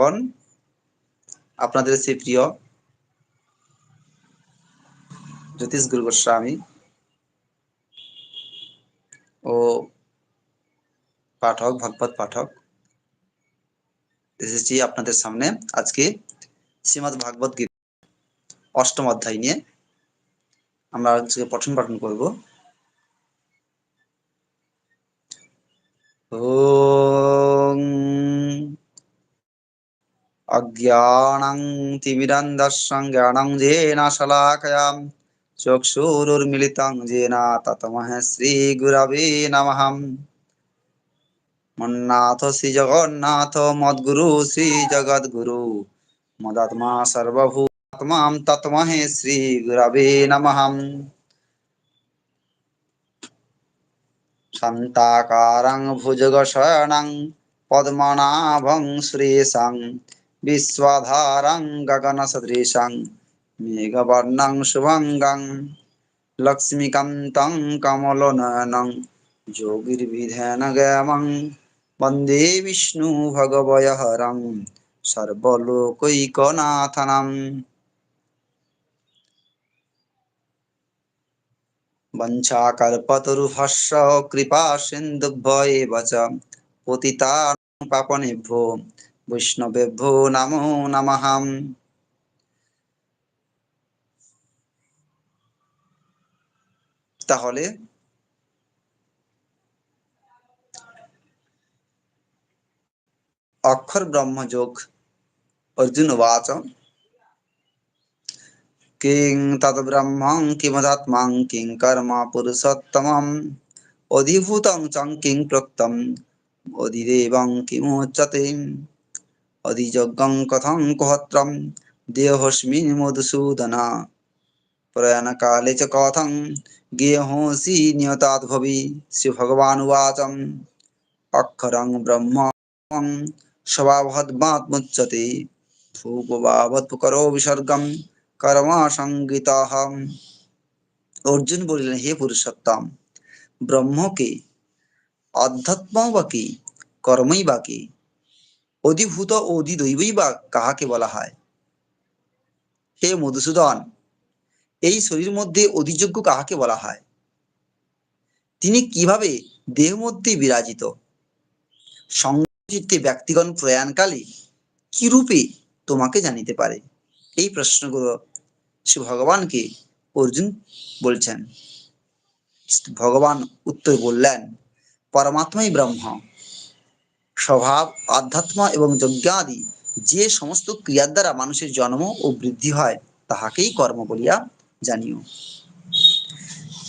এখন আপনাদের সেই প্রিয় জ্যোতিষ গুরু গোস্বামী ও পাঠক, ভগবত পাঠক এসেছি আপনাদের সামনে আজকে শ্রীমদ ভাগবত গীতা অষ্টম অধ্যায় নিয়ে আমরা আজকে পঠন পাঠন করব। ॐ অজ্ঞানং তিমিরন্দর্শং জ্ঞানং জেনা শলাকয়াম চক্ষুরুর্মিলিতং জেনা ততমহে শ্রীগুরবে নমঃ মন্নাথ শ্রী জগন্নাথ মদ্গুরু শ্রী জগদ্গুরু মদাত্মা সর্বভূতাত্মা ততমহে শ্রীগুরবে নমঃ শান্তাকারং ভুজগশয়নং পদ্মনাভং শ্রীশং विश्वाधारं गगनसदृशं मेघवर्णं शुभङ्गं लक्ष्मीकान्तं कमलनयनं योगिर्विधेनगमं वन्दे विष्णुभगवयहरं सर्वलोकैकनाथनम् वञ्चाकल्पतरुहर्ष कृपा सिन्धुभ्य एव च पतितानं पापनेभ्यो বৈষ্ণবেভ্যো নমো নমঃ। তাহলে অক্ষর ব্রহ্মযোগ অর্জুন উবাচ। কিং তদ্ব্রহ্মং কিমদাত্মাং কিং কর্ম পুরুষোত্তমম। অধিভূতং চং কিং প্রক্তম অধিদেবং কিমুচ্যতে অধিযজ্ঞং কথং কুহত্রম দেহস্মিন মধুসূদন। প্রয়াণকালে চ কথং, গেহসি নিয়তাৎ ভবি, শ্রীভগবানুবাচম। অক্ষরং ব্রহ্ম স্বভাবদ্মাত্মুচ্যতে ভূপবাবৎকরো বিসর্গম, কর্মা সংগীত অর্জুন বলিলেন, হে পুরুষোত্তম, ব্রহ্মকে অধ্যাত্ম বা কি, কর্মই বা অধিভূত ও অধিদৈবই বা কাহাকে বলা হয়? হে মধুসূদন, এই শরীর মধ্যে অধিযোগ্য কাহাকে বলা হয়? তিনি কীভাবে দেহ মধ্যে বিরাজিত? সংচিত্তে ব্যক্তিগণ প্রয়াণকালে কি রূপে তোমাকে জানিতে পারে? এই প্রশ্নগুলো শ্রী ভগবানকে অর্জুন বলছেন। ভগবান উত্তর বললেন, পরমাত্মাই ব্রহ্ম। স্বভাব, আধ্যাত্ম এবং যজ্ঞাদি যে সমস্ত ক্রিয়ার দ্বারা মানুষের জন্ম ও বৃদ্ধি হয়, তাহাকেই কর্ম বলিয়া জানিও।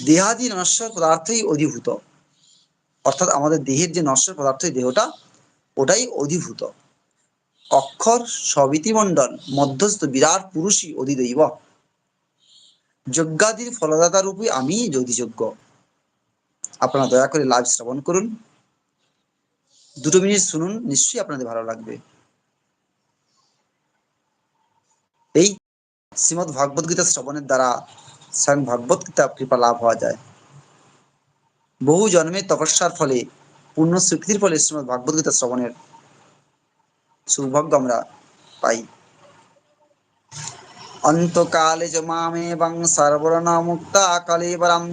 দেহাদি নশ্বর পদার্থই অধিভূত। অর্থাৎ আমাদের দেহের যে নশ্বর পদার্থ দেহটা, ওটাই অধিভূত। অক্ষর সবিতিমণ্ডল, মধ্যস্থ বিরাট পুরুষই অধিদৈব। যজ্ঞাদির ফলদাতা রূপে আমি যোগ্য আপনারা দয়া করে লাইভ শ্রবণ করুন। দুটো মিনিট শুনুন, নিশ্চয়ই আপনাদের ভালো লাগবে। এই শ্রীমদ ভাগবত গীতা শ্রবণের দ্বারা স্বয়ং ভাগবত গীতা কৃপা লাভ হওয়া যায়। বহু জন্মের তপস্যার ফলে, পূর্ণ স্বীকৃতির ফলে শ্রীমদ ভাগবত গীতা শ্রবণের সৌভাগ্য আমরা পাই। অন্তকালে চ মামেবং সর্বর্ণ মুক্তা কলেবরম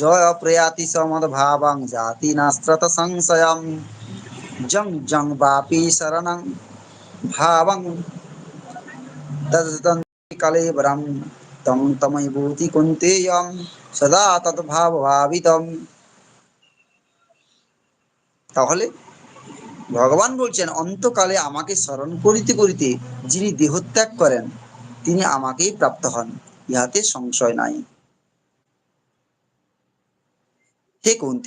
জয় প্রয়াতি সমদ ভাবং জাতি নাস্ত্রত সংশয়ম। জং জং বাপি শরণং ভাবং কলেবরম তং তমৈ ভূতি কুন্তেয়ম সদা তদ্ভাব ভাবিতম তাহলে ভগবান বলছেন অন্তকালে আমাকে স্মরণ করিতে করিতে যিনি দেহত্যাগ করেন তিনি আমাকেই প্রাপ্ত হন ইহাতে সংশয় নাই হে কৌন্ত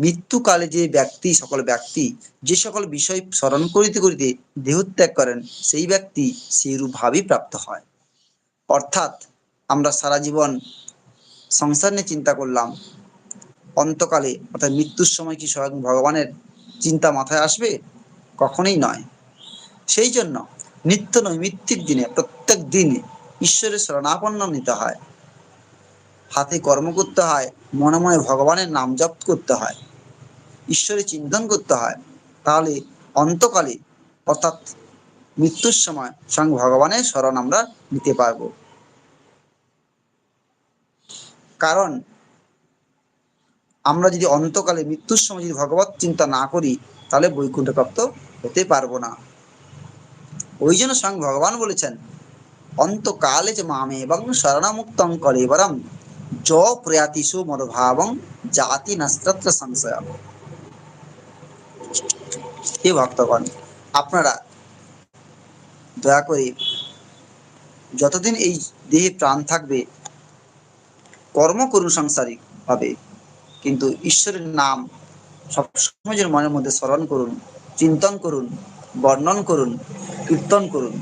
মৃত্যুকালে যে ব্যক্তি, সকল ব্যক্তি, যে সকল বিষয় স্মরণ করিতে করিতে দেহত্যাগ করেন, সেই ব্যক্তি সেইরূপ ভাবেই প্রাপ্ত হয়। অর্থাৎ আমরা সারা জীবন সংসার নিয়ে চিন্তা করলাম, অন্তকালে, অর্থাৎ মৃত্যুর সময় কি স্বয়ং ভগবানের চিন্তা মাথায় আসবে? কখনোই নয়। সেই জন্য নিত্য নৈমিত্তিক দিনে, প্রত্যেক দিন ঈশ্বরের শরণাপন্ন নিতে হয়। হাতে কর্ম করতে হয়, মনে মনে ভগবানের নাম জপ করতে হয়। ঈশ্বরের চিন্তন করতে হয়, তাহলে অন্তকালে, অর্থাৎ মৃত্যুর সময় স্বয়ং ভগবানের স্মরণ আমরা নিতে পারব। কারণ আমরা যদি অন্তকালে মৃত্যুর সময় যদি ভগবত চিন্তা না করি, তাহলে বৈকুণ্ঠ প্রাপ্ত হতে পারব না। ওই জন্য স্বয়ং ভগবান বলেছেন, অন্তকালে যে মামে এবং শরণামুক্তং কলেবরম য প্রয়াতিষু মনোভাবং জাতি নাস্ত্র সংশয় হে ভক্তগণ, আপনারা দয়া করে যতদিন এই দেহে প্রাণ থাকবে, কর্ম করুন সাংসারিক ভাবে কিন্তু ঈশ্বরের নাম সবসময় যেন মনের মধ্যে স্মরণ করুন, চিন্তন করুন, বর্ণন করুন, কীর্তন করুন।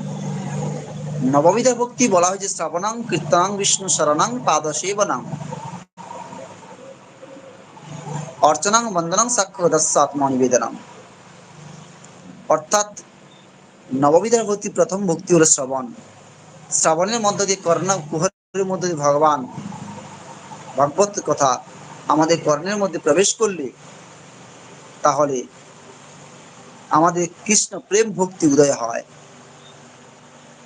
নববিধা ভক্তি বলা হয়েছে শ্রাবণাং, কীর্তনাং, বিষ্ণু শরণাং পাদ সেবনাং অর্চনাং, বন্দনাং সাক্ষ্য দস্য আত্মনিবেদনাং অর্থাৎ নববিধার ভক্তি প্রথম ভক্তি হলো শ্রবণ। শ্রাবণের মধ্য দিয়ে কর্ণ, কুহরের মধ্য দিয়ে ভগবান। ভগবত কথা আমাদের কর্ণের মধ্যে প্রবেশ করলে তাহলে আমাদের কৃষ্ণ প্রেম ভক্তি উদয় হয়।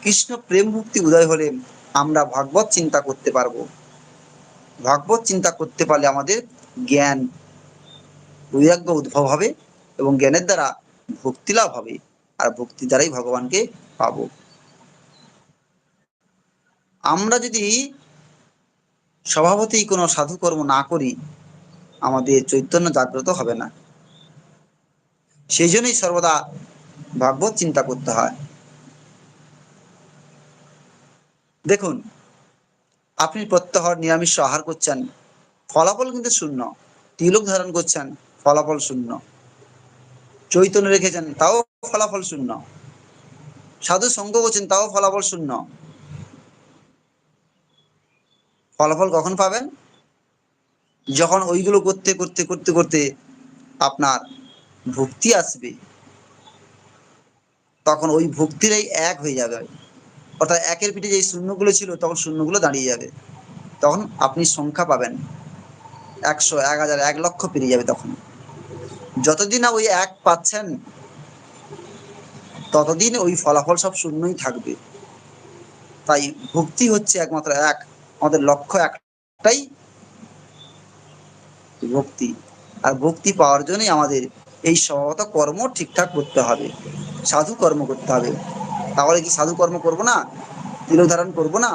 কৃষ্ণ প্রেম ভক্তি উদয় হলে আমরা ভাগবত চিন্তা করতে পারব। ভাগবত চিন্তা করতে পারলে আমাদের জ্ঞান, বৈরাগ্য উদ্ভব হবে এবং জ্ঞানের দ্বারা ভক্তি লাভ হবে আর ভক্তি দ্বারাই ভগবানকে পাবো। আমরা যদি স্বভাবতেই কোনো সাধুকর্ম না করি, আমাদের চৈতন্য জাগ্রত হবে না। সেই জন্যই সর্বদা ভাগবত চিন্তা করতে হয়। দেখুন, আপনি প্রত্যহ নিরামিষ আহার করছেন, ফলাফল কিন্তু শূন্য। তিলক ধারণ করছেন, ফলাফল শূন্য। চৈতন্য রেখেছেন, তাও ফলাফল শূন্য। সাধু সঙ্গ করছেন, তাও ফলাফল শূন্য। ফলাফল কখন পাবেন? যখন ওইগুলো করতে করতে করতে করতে আপনার ভক্তি আসবে, তখন ওই ভক্তিরাই এক হয়ে যাবে। অর্থাৎ একের পিঠে যে শূন্যগুলো ছিল, তখন শূন্যগুলো দাঁড়িয়ে যাবে। তখন আপনি সংখ্যা পাবেন। একশো, এক হাজার, এক লক্ষ পেরিয়ে যাবে তখন। যতদিন না ওই এক পাচ্ছেন, ততদিন ওই ফলাফল সব শূন্যই থাকবে। তাই ভক্তি হচ্ছে একমাত্র এক, আমাদের লক্ষ্য একটাই ভক্তি। আর ভক্তি পাওয়ার জন্যই আমাদের এই স্বভাবত কর্ম ঠিকঠাক করতে হবে, সাধু কর্ম করতে হবে। তাহলে কি সাধু কর্ম করব না? তিলক ধারণ করব না?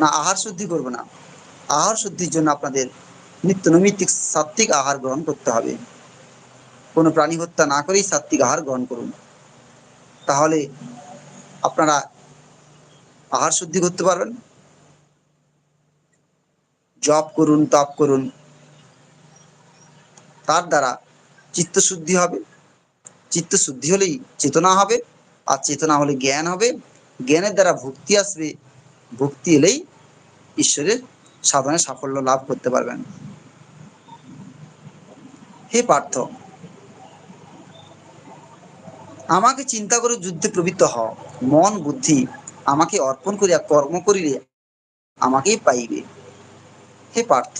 না, আহার শুদ্ধি করব না। আহার শুদ্ধির জন্য আপনাদের নিত্য নৈমিত্তিক সাত্বিক আহার গ্রহণ করতে হবে। কোনো প্রাণী হত্যা না করেই সাত্বিক আহার গ্রহণ করুন। তাহলে আপনারা আহার শুদ্ধি করতে পারবেন। জপ করুন, তপ করুন। তার দ্বারা চিত্ত শুদ্ধি হবে। চিত্ত শুদ্ধি হলেই চেতনা হবে, আর চেতনা হলে জ্ঞান হবে। জ্ঞানের দ্বারা ভক্তি আসবে। ভক্তি এলেই ঈশ্বরের সাধনে সাফল্য লাভ করতে পারবেন। হে পার্থ, আমাকে চিন্তা করে যুদ্ধে প্রবৃত্ত হও। মন, বুদ্ধি আমাকে অর্পণ করিয়া কর্ম করিলে আমাকেই পাইবে। হে পার্থ,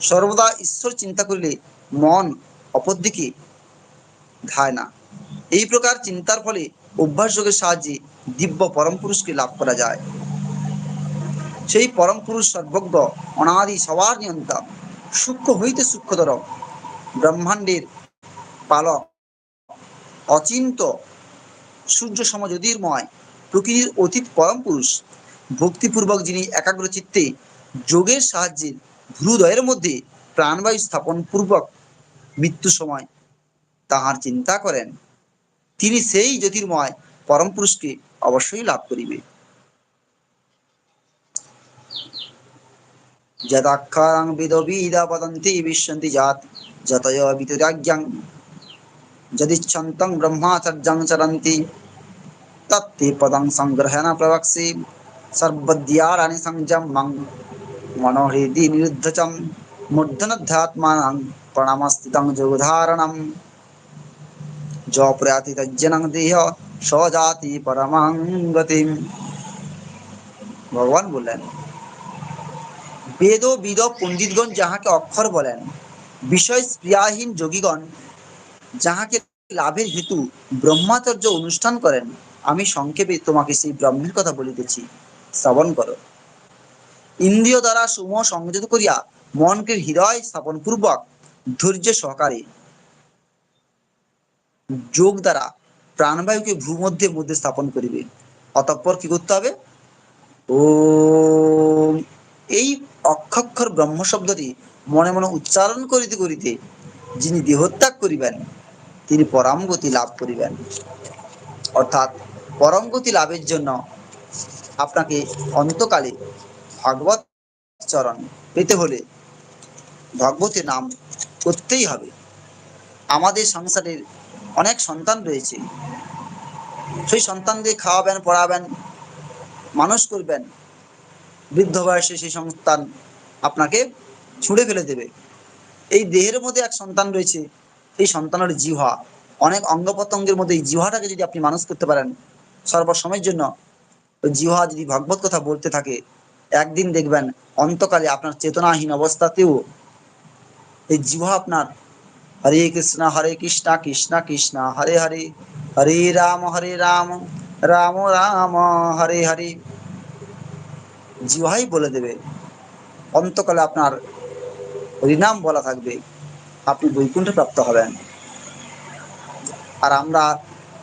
সর্বদা ঈশ্বর চিন্তা করিলে মন অপর দিকে ধায় না। এই প্রকার চিন্তার ফলে অভ্যাস যোগের সাহায্যে দিব্য পরম পুরুষকে লাভ করা যায়। সেই পরম পুরুষ সর্বজ্ঞ, অনাদি সবার নিয়ন্তা। সূক্ষ্ম হইতে সূক্ষ্মতর ব্রহ্মাণ্ডের পালক, অচিন্ত সূর্য সম জ্যোতির্ময় প্রকৃতির অতীত পরম পুরুষ, ভক্তিপূর্বক যিনি একাগ্র চিত্তে যোগের সাহায্যে হৃদয়ের মধ্যে প্রাণবায়ু স্থাপন পূর্বক মৃত্যু সময় তাহার চিন্তা করেন, তিনি সেই জ্যোতির্ময় পরম পুরুষকে অবশ্যই লাভ করিবে। যদাক্ষরাং বিদ বিদা বদন্তি বিশ্বন্তি জাত। যতয় বিতুরাজ্ঞাং যদিচ্ছন্তং ব্রহ্মাচর্যং চরন্তি তত্তে পদং সংগ্রহেণ প্রবক্সি সর্বদ্যারাণি সংযমং মনোহৃদি নিরুদ্ধচম মূর্ধনধ্যাত্মানং প্রণামস্থিতং যোগধারণম য প্রয়াতি তজ্জনং দেহ স্বজাতি পরমাং গতিম ভগবান বললেন বেদ ও বিদ পণ্ডিতগণ যাহাকে অক্ষর বলেন বিষয় স্প্রিয়াহীন যোগীগণ যাহাকে লাভের হেতু ব্রহ্মাচর্য অনুষ্ঠান করেন, আমি সংক্ষেপে তোমাকে সেই ব্রহ্মের কথা বলিতেছি। শ্রবণ করো। ইন্দ্রিয় দ্বারা সুম সংযত করিয়া মনকে হৃদয় স্থাপন পূর্বক ধৈর্য সহকারে যোগ দ্বারা প্রাণবায়ুকে ভূমধ্যে মধ্যে স্থাপন করিবে। অতঃপর কি করতে হবে? ও এই অক্ষক্ষর ব্রহ্ম শব্দটি মনে মনে উচ্চারণ করিতে করিতে যিনি দেহত্যাগ করিবেন, তিনি পরম গতি লাভ করিবেন। অর্থাৎ পরম গতি লাভের জন্য আপনাকে অন্তকালে ভাগবত চরণ পেতে হলে ভগবতীর নাম করতেই হবে। আমাদের সংসারের অনেক সন্তান রয়েছে। সেই সন্তানদের খাওয়াবেন, পড়াবেন, মানুষ করবেন। বৃদ্ধ বয়সে সেই সন্তান আপনাকে ছুঁড়ে ফেলে দেবে। এই দেহের মধ্যে এক সন্তান রয়েছে, এই সন্তানের জিহ্বা। অনেক অঙ্গ প্রত্যঙ্গের মধ্যে এই জিহ্বাটাকে যদি আপনি মানুষ করতে পারেন, সর্বসময়ের জন্য জিহ্বা যদি ভগবত কথা বলতে থাকে, একদিন দেখবেন অন্তকালে আপনার চেতনাহীন অবস্থাতেও এই জিহ্বা আপনার হরে কৃষ্ণ হরে কৃষ্ণ কৃষ্ণ কৃষ্ণ, হরে হরে হরে রাম হরে রাম রাম রাম, হরে হরে। জিহাই বলে দেবে। অন্তকালে আপনার হরিনাম বলা থাকবে, আপনি বৈকুণ্ঠ প্রাপ্ত হবেন। আর আমরা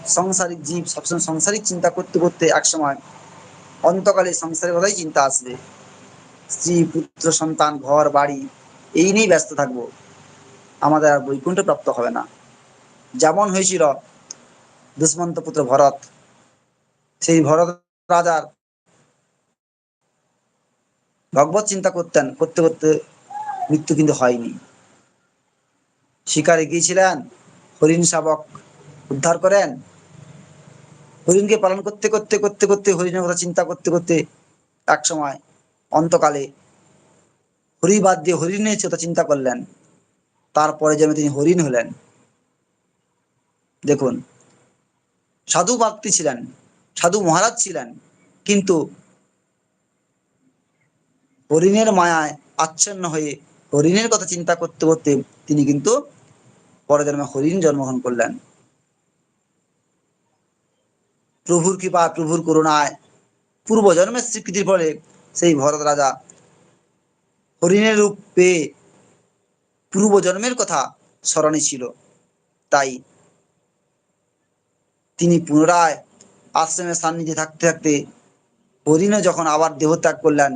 সংসারিক জীব সবসময় সংসারিক চিন্তা করতে করতে একসময় অন্তকালে সংসারের কথাই চিন্তা আসবে। স্ত্রী, পুত্র, সন্তান, ঘর, বাড়ি, এই নিয়েই ব্যস্ত থাকব। আমাদের আর বৈকুণ্ঠ প্রাপ্ত হবে না। যেমন হয়েছিল দুষ্মন্ত পুত্র ভরত, সেই ভরত রাজার ভগবত চিন্তা করতেন, করতে করতে মৃত্যু কিন্তু হয়নি। শিকারে গিয়েছিলেন, হরিণ শাবক উদ্ধার করেন। হরিণকে পালন করতে করতে করতে করতে, হরিণের কথা চিন্তা করতে করতে এক সময় অন্তকালে হরি বাদ দিয়ে হরিণের কথা চিন্তা করলেন। তারপরে যেন তিনি হরিণ হলেন। দেখুন, সাধু ব্যক্তি ছিলেন, সাধু মহারাজ ছিলেন, কিন্তু হরিণের মায়ায় আচ্ছন্ন হয়ে হরিণের কথা চিন্তা করতে করতে তিনি কিন্তু পরে জন্মে হরিণ জন্মগ্রহণ করলেন। প্রভুর কৃপা, প্রভুর করুণায় পূর্ব জন্মের স্বীকৃতির ফলে সেই ভরত রাজা হরিণের রূপ পেয়ে পূর্ব জন্মের কথা স্মরণে ছিল। তাই তিনি পুনরায় আশ্রমের সান্নিধ্যে থাকতে থাকতে হরিণও যখন আবার দেহত্যাগ করলেন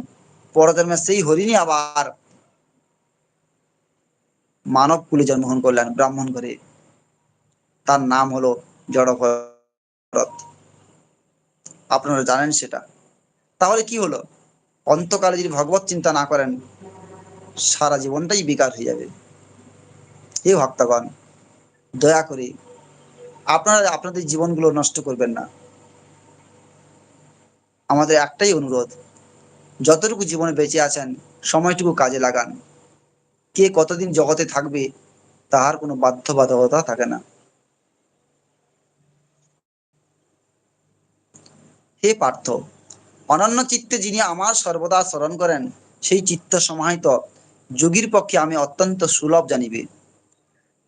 পরজন্মে সেই হরিণই আবার মানব কুলে জন্মগ্রহণ করলেন, ব্রাহ্মণ করে তার নাম হলো জড়ভরত। আপনারা জানেন সেটা। তাহলে কি হলো? অন্তকালে যদি ভগবত চিন্তা না করেন, সারা জীবনটাই বেকার হয়ে যাবে। হে ভক্তগণ, দয়া করে আপনারা আপনাদের জীবনগুলো নষ্ট করবেন না। আমাদের একটাই অনুরোধ, যতটুকু জীবনে বেঁচে আছেন, সময়টুকু কাজে লাগান। কে কতদিন জগতে থাকবে, তাহার কোনো বাধ্যবাধকতা থাকে না। হে পার্থ, অনন্য চিত্তে যিনি আমার সর্বদা স্মরণ করেন, সেই চিত্ত সমাহিত যোগীর পক্ষে আমি অত্যন্ত সুলভ জানিবে।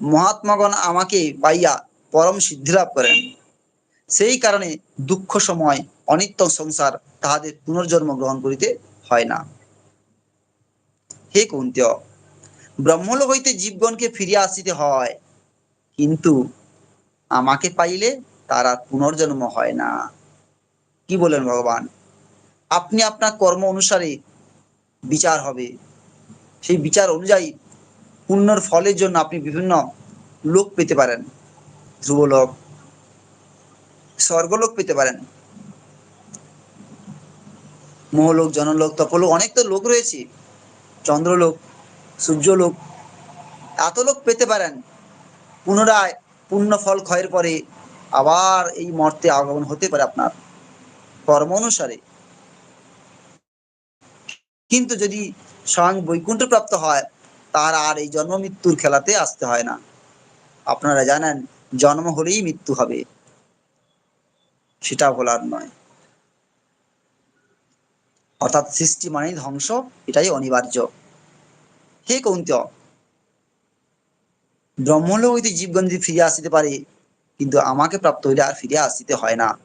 মহাত্মাগণ আমাকে পাইয়া পরম সিদ্ধি লাভ করেন। সেই কারণে দুঃখ সময় অনিত্য সংসার তাহাদের পুনর্জন্ম গ্রহণ করিতে হয় না। হে কুন্তীয় ব্রহ্মলোক হইতে জীবগণকে ফিরিয়া আসিতে হয়। কিন্তু আমাকে পাইলে তার আর পুনর্জন্ম হয় না। কি বলেন ভগবান? আপনি আপনার কর্ম অনুসারে বিচার হবে। সেই বিচার অনুযায়ী পুণ্যর ফলের জন্য আপনি বিভিন্ন লোক পেতে পারেন। ধ্রুবলোক, স্বর্গলোক পেতে পারেন। মোহলোক, জনলোক, তপলোক, অনেক তো লোক রয়েছে। চন্দ্রলোক সূর্যলোক এত লোক পেতে পারেন। পুনরায় পূর্ণ ফল ক্ষয়ের পরে আবার এই মর্তে আগমন হতে পারে আপনার। কর্ম অনুসারে। কিন্তু যদি স্বয়ং বৈকুণ্ঠ প্রাপ্ত হয়, তার আর এই জন্ম মৃত্যুর খেলাতে আসতে হয় না। আপনারা জানেন, জন্ম হলেই মৃত্যু হবে। সেটা বলার নয়। অর্থাৎ সৃষ্টি মানেই ধ্বংস, এটাই অনিবার্য। হে কৌন্ত? ব্রহ্মলোক হইতে জীবগণ যদি ফিরে আসিতে পারে, কিন্তু আমাকে প্রাপ্ত হইলে আর ফিরে আসিতে হয় না।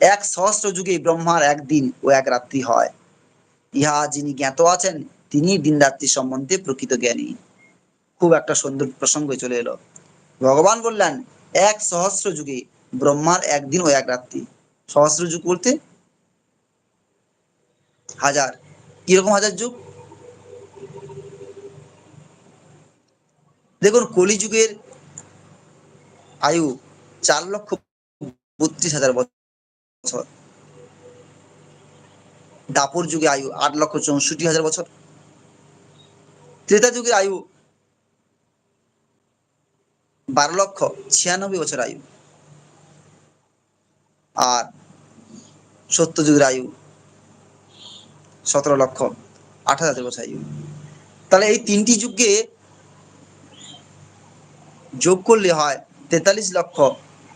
এক সহস্র যুগে ব্রহ্মার একদিন ও এক রাত্রি হয়। ইহা যিনি জ্ঞাত আছেন, তিনি দিন রাত্রি সম্বন্ধে প্রকৃত জ্ঞানী। খুব একটা সুন্দর প্রসঙ্গ চলে এলো। ভগবান বললেন, এক সহস্র যুগে ব্রহ্মার একদিন ও এক রাত্রি। সহস্র যুগ বলতে? হাজার। কীরকম হাজার যুগ? দেখুন, কলিযুগের আয়ু চার লক্ষ বত্রিশ হাজার বছর। দাপর যুগে আয়ু আট লক্ষ চৌষট্টি হাজার বছর। ত্রেতা যুগের আয়ু বারো লক্ষ ছিয়ানব্বই বছর আয়ু। আর সত্য যুগের আয়ু সতেরো লক্ষ আঠাশ হাজার বছর আয়ু। তাহলে এই তিনটি যুগে যোগ করলে হয় তেতাল্লিশ লক্ষ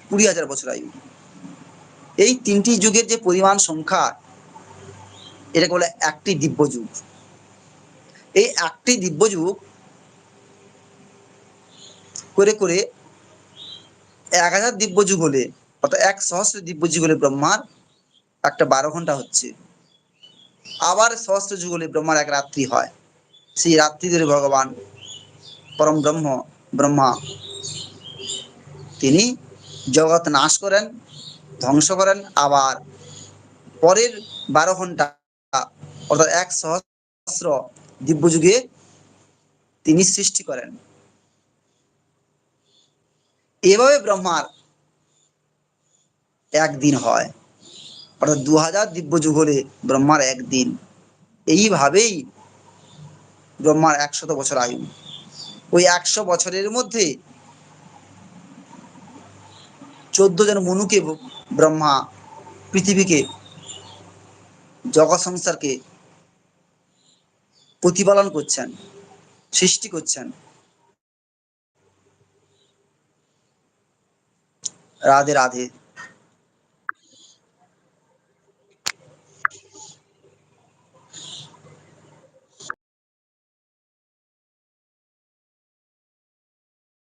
কুড়ি হাজার বছর আয়ু। এই তিনটি যুগের যে পরিমাণ সংখ্যা, এটাকে বলে একটি দিব্য যুগ। এই একটি দিব্য যুগ করে করে এক হাজার দিব্য যুগ হলে, অর্থাৎ এক সহস্র দিব্য যুগ হলে ব্রহ্মার একটা বারো ঘণ্টা হচ্ছে। আবার সহস্র যুগ হলে ব্রহ্মার এক রাত্রি হয়। সেই রাত্রি ধরে ভগবান পরম ব্রহ্ম, ব্রহ্মা তিনি জগৎ নাশ করেন, ধ্বংস করেন, আবার পরের বারো ঘণ্টা অর্থাৎ এক সহস্র দিব্য যুগে তিনি সৃষ্টি করেন। এভাবে ব্রহ্মার একদিন হয়। অর্থাৎ দু হাজার দিব্য যুগ হলে ব্রহ্মার একদিন। এইভাবেই ব্রহ্মার একশত বছর আয়ু। ওই একশো বছরের মধ্যে চোদ্দ জন মনুকে ব্রহ্মা পৃথিবীকে জগৎ সংসারকে প্রতিপালন করছেন সৃষ্টি করছেন। রাধে রাধে।